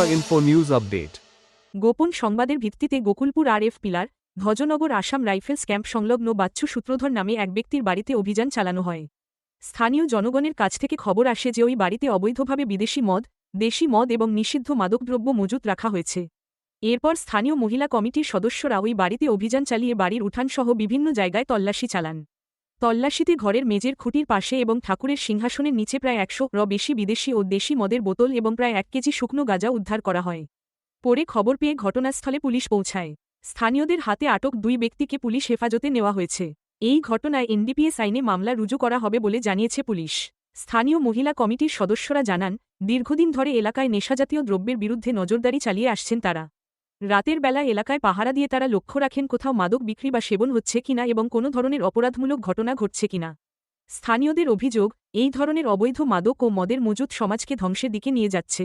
Tripura Info News Update. গোপন সংবাদের ভিত্তিতে Gokulpur R F pillar, Dhwajanagar Assam rifles camp সংলগ্ন বাচ্চু সূত্রধর নামে এক ব্যক্তির বাড়িতে অভিযান চালানো হয়। স্থানীয় জনগণের কাছ থেকে খবর আসে যে ওই বাড়িতে অবৈধভাবে বিদেশি মদ, দেশি মদ এবং নিষিদ্ধ মাদকদ্রব্য মজুত রাখা হয়েছে। এরপর স্থানীয় মহিলা কমিটির সদস্যরা ওই বাড়িতে অভিযান চালিয়ে বাড়ির উঠানসহ বিভিন্ন জায়গায় তল্লাশি চালান। তল্লাশিতে ঘরের মেজের খুঁটির পাশে এবং ঠাকুরের সিংহাসনের নিচে প্রায় একশো র বেশি বিদেশি ও দেশি মদের বোতল এবং প্রায় এক কেজি শুকনো গাঁজা উদ্ধার করা হয়। পরে খবর পেয়ে ঘটনাস্থলে পুলিশ পৌঁছায়। স্থানীয়দের হাতে আটক দুই ব্যক্তিকে পুলিশ হেফাজতে নেওয়া হয়েছে। এই ঘটনায় এনডিপিএস আইনে মামলা রুজু করা হবে বলে জানিয়েছে পুলিশ। স্থানীয় মহিলা কমিটির সদস্যরা জানান, দীর্ঘদিন ধরে এলাকায় নেশাজাতীয় দ্রব্যের বিরুদ্ধে নজরদারি চালিয়ে আসছেন তারা। রাতের বেলা এলাকায় পাহারা দিয়ে তারা লক্ষ্য রাখেন কোথাও মাদক বিক্রি বা সেবন হচ্ছে কিনা এবং কোনো ধরনের অপরাধমূলক ঘটনা ঘটছে কিনা। স্থানীয়দের অভিযোগ এই ধরনের অবৈধ মাদক ও মদের মজুত সমাজকে ধ্বংসের দিকে নিয়ে যাচ্ছে।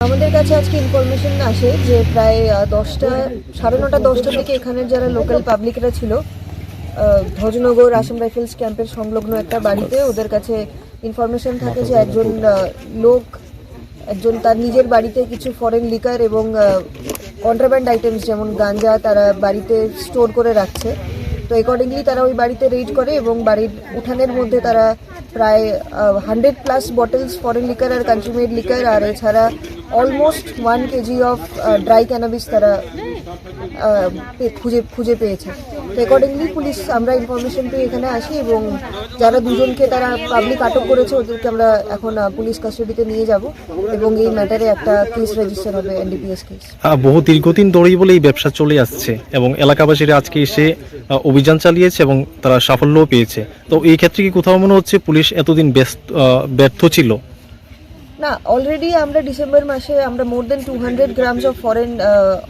আমাদের কাছে আজকে ইনফরমেশন আসে যে প্রায় দশটা সাড়ে নটা দশটা থেকে এখানের যারা লোকাল পাবলিকরা ছিল আহ, ধ্বজনগর আসাম রাইফেলস ক্যাম্পের সংলগ্ন একটা বাড়িতে ওদের কাছে ইনফরমেশন থাকে যে একজন লোক একজন তার নিজের বাড়িতে কিছু ফরেন লিকার এবং কন্ট্রাব্যান্ড আইটেমস যেমন গাঞ্জা তারা বাড়িতে স্টোর করে রাখছে। তো অ্যাকর্ডিংলি তারা ওই বাড়িতে রেড করে এবং বাড়ির উঠানের মধ্যে তারা প্রায় hundred plus bottles foreign liquor আর কনজিউমেড লিকার আর এছাড়া almost one kg of dry cannabis তারা খুঁজে খুঁজে পেয়েছে। তো অ্যাকর্ডিংলি পুলিশ আমরা ইনফরমেশন পেয়ে এখানে আসি এবং যারা দুজনকে তারা পাবলিক আটক করেছে, ওদেরকে আমরা এখন পুলিশ কাস্টাডিতে নিয়ে যাব এবং এই ম্যাটারে একটা কেস রেজিস্টার হবে এনডিপিএস কেস বহু দীর্ঘদিন ধরেই বলে এই ব্যবসা চলে আসছে এবং এলাকাবাসীরা আজকে এসে অভিযান চালিয়েছে এবং তারা সাফল্যও পেয়েছে। তো এই ক্ষেত্রে কি কোথাও মনে হচ্ছে পুলিশ এতদিন ব্যস্ত ব্যর্থ ছিল? না অলরেডি আমরা ডিসেম্বর মাসে আমরা more then two hundred grams of foreign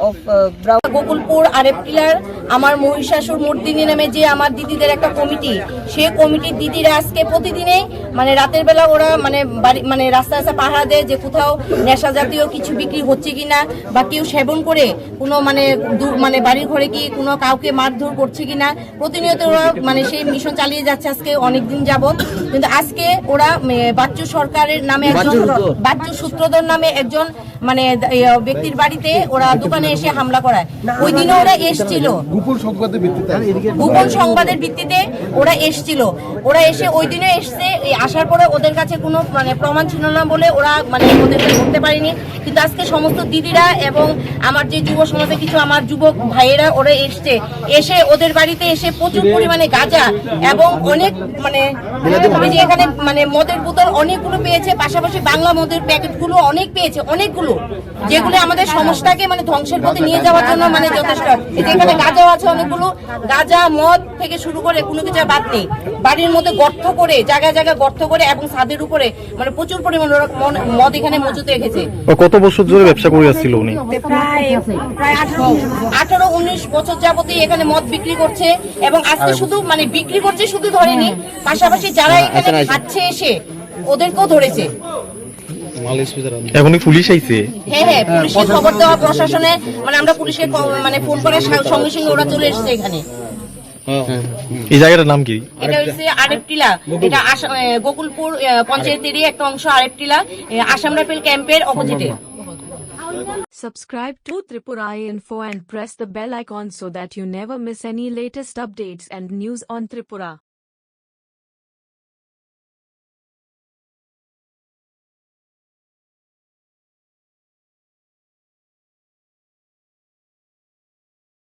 of brown Gokulpur আরেপ টিলার আমার মহিষাসুর মূর্তিনি নামে যে আমার দিদিদের একটা কমিটি সে কমিটির দিদিরা আজকে প্রতিদিনে মানে রাতের বেলা ওরা মানে বাড়ি মানে রাস্তা রাস্তা পাহারা দেয় যে কোথাও নেশা জাতীয় কিছু বিক্রি হচ্ছে কি না বা কেউ সেবন করে কোনো মানে দূর মানে বাড়ির ঘরে কি কোনো কাউকে মারধর করছে কি না প্রতিনিয়ত ওরা মানে সেই মিশন চালিয়ে যাচ্ছে আজকে অনেক দিন যাবত কিন্তু আজকে ওরা উম, বাচ্চু সরকারের নামে একজন বাচ্চু সূত্রধর নামে একজন মানে ব্যক্তির বাড়িতে ওরা দোকানে এসে হামলা করায়। ওই দিনে ওরা এসছিল। গোপন সংবাদের ভিত্তিতে। গোপন সংবাদের ভিত্তিতে ওরা এসছিল। ওরা এসে ওই দিনে এসছে আসার পরে ওদের কাছে কোনো মানে প্রমাণ ছিল না বলে ওরা মানে ওদেরকে ধরতে পারেনি। কিন্তু আজকে সমস্ত দিদিরা এবং আমার যে যুব সমাজে কিছু আমার যুবক ভাইয়েরা ওরা এসছে। এসে ওদের বাড়িতে এসে প্রচুর পরিমাণে গাঁজা এবং অনেক মানে এখানে মানে মদের বোতল অনেকগুলো পেয়েছে পাশাপাশি বাংলা মদের প্যাকেটগুলো অনেক পেয়েছে অনেকগুলো যেগুলো আমাদের সমাজটাকে মানে ধ্বংসের পথে নিয়ে যাওয়ার জন্য মানে যথেষ্ট। এখানে গাঁজাও আছে অনেকগুলো গাঁজা মদ থেকে শুরু করে কোনো কিছু বাদ নেই। বাড়ির মধ্যে গর্ত করে জায়গায় জায়গায় গর্ত করে এবং ছাদের উপরে মানে প্রচুর পরিমাণে মদ এখানে মজুত রেখেছে কত বছর ধরে ব্যবসা করে আসছিল উনি? প্রায় প্রায় আঠারো উনিশ বছর যাবতই এখানে মদ বিক্রি করছে এবং আজকে শুধু মানে বিক্রি করছে শুধু ধরেনি পাশাপাশি যারা এখানে খাচ্ছে এসে ওদেরকেও ধরেছে। এখনই পুলিশ আইছে? হ্যাঁ হ্যাঁ পুলিশকে খবর দেওয়া প্রশাসনে মানে আমরা পুলিশকে মানে ফোন করে সঙ্গে সঙ্গে ওরা চলে এসেছে এখানে। এই জায়গাটার নাম কি? এটা হচ্ছে আরেপটিলা এটা গোকুলপুর পঞ্চায়েতেরই একটা অংশ আরেপটিলা আসাম রাইফেল ক্যাম্পের অপোজিটে। Subscribe to Tripura Info and press the bell icon so that you never miss any latest updates and news on Tripura.